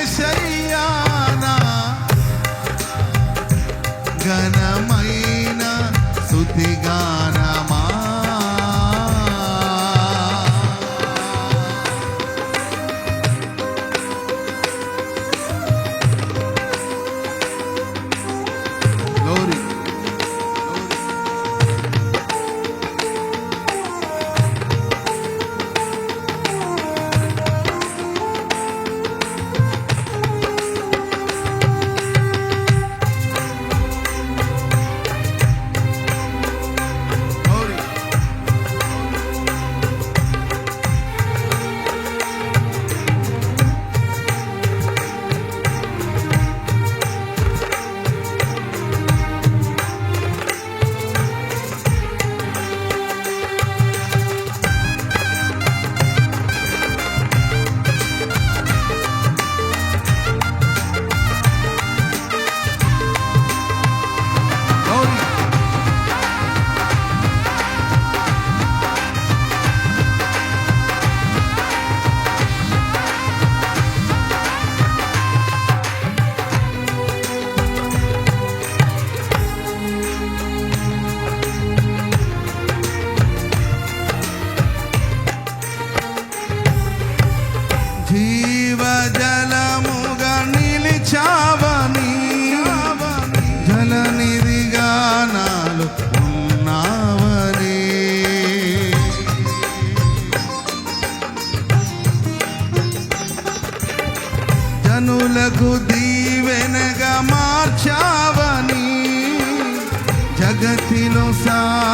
ఏసయ్యానా ఘనమైన స్తుతిగానమా não sabe.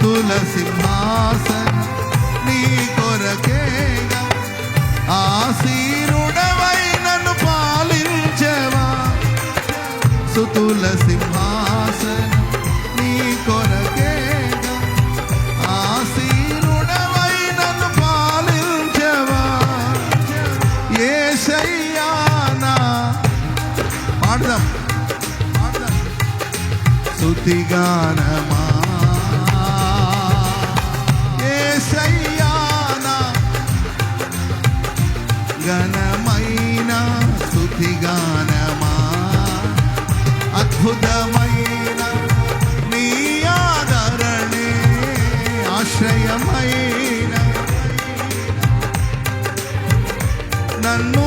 తుల సింహాసన. నీ కొరకేగా ఆశీరుడవై నన్ను పాలించవా సుతుల సింహాసన. నీ కొరకేగా ఆశీరుడవై నన్ను పాలించవా ఏసయ్యానా పాడదాం. పాడదాం. సుతిగానా జ్ఞానమా? అద్భుతమైన నీ ఆదరణే ఆశ్రయమైన నన్ను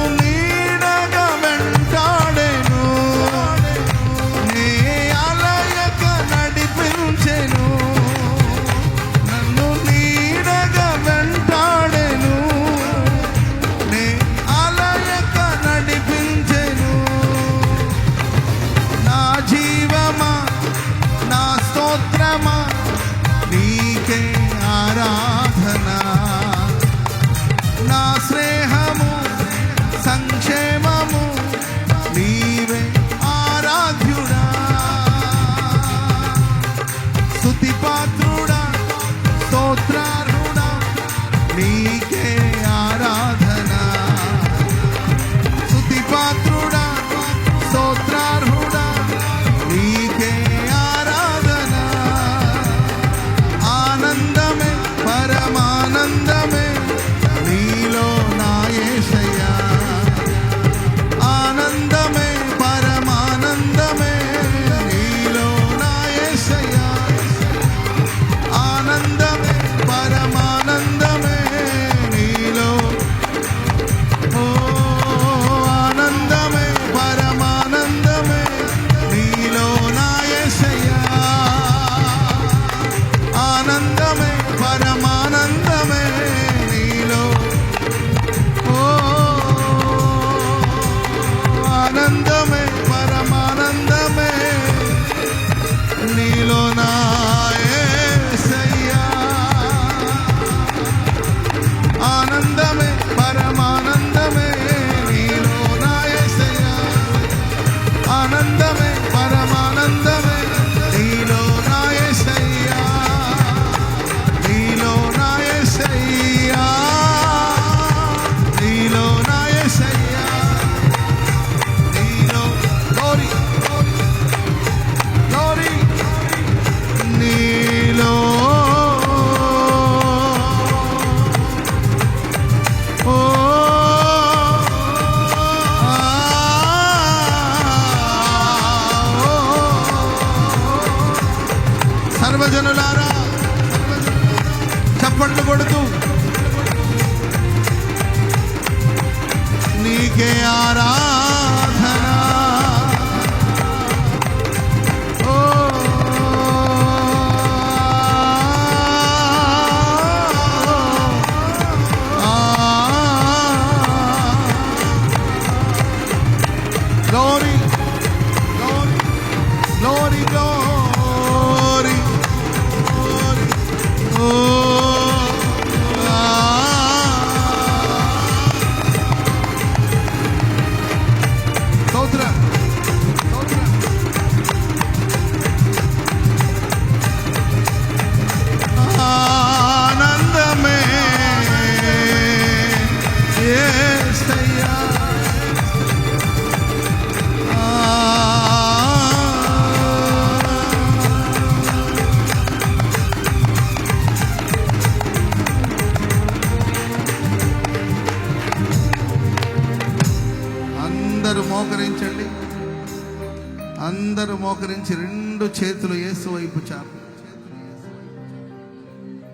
నుంచి రెండు చేతులు యేసు వైపు చాపు.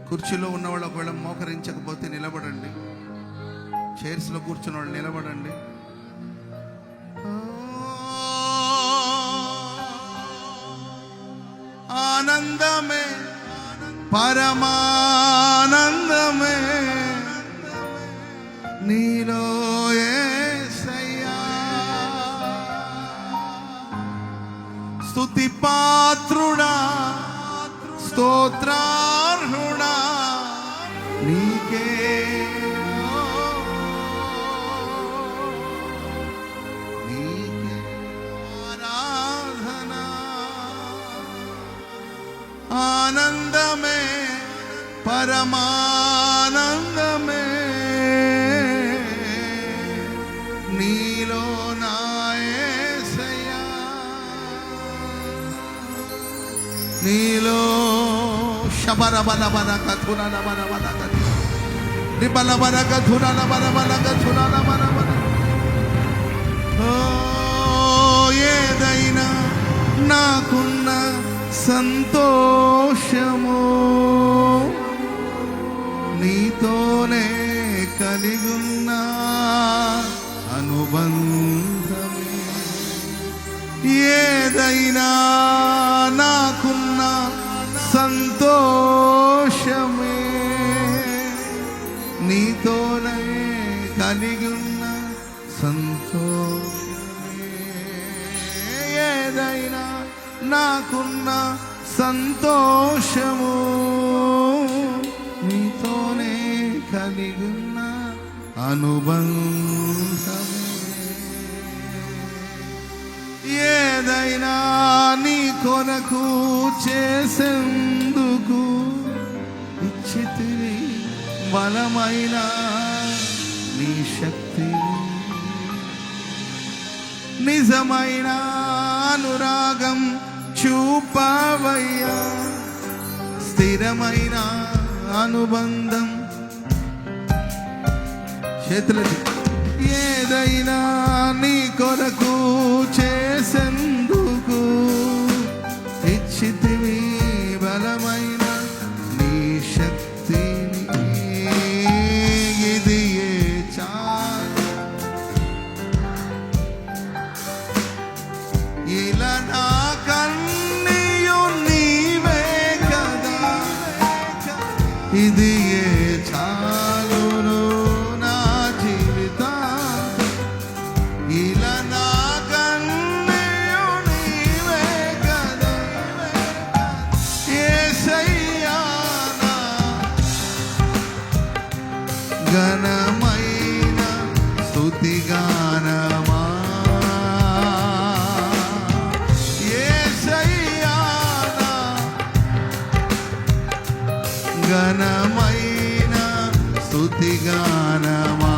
కుర్చీలో ఉన్నవాళ్ళు ఒకవేళ మోకరించకపోతే నిలబడండి. చైర్స్లో కూర్చున్న వాళ్ళు నిలబడండి. ఆనందమే పరమానంద స్తుతి పాత్రుడా స్తోత్రార్హుడా నీకే నీకే ఆరాధన ఆనందమే పరమానందమే ఏదైనా నాకున్న సంతోషము నీతోనే కలిగున్న అనుబంధమే. ఏదైనా నాకున్న సంతోషమే. నీతోనే కలిగున్న సంతోషమే. ఏదైనా నాకున్న సంతోషము నీతోనే కలిగున్న అనుబంధమే. ఏదైనా నీ కొరకు చేసేందుకు ఇచ్చితివి బలమైన నీ శక్తి. నిజమైన అనురాగం చూపవయ్యా. స్థిరమైన అనుబంధం. చేతులది ఏదైనా నీ కొరకు చేసేందుకు బలమైన ఘనమైన స్థుతిగానమా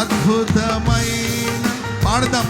అద్భుతమైన పాడదాం.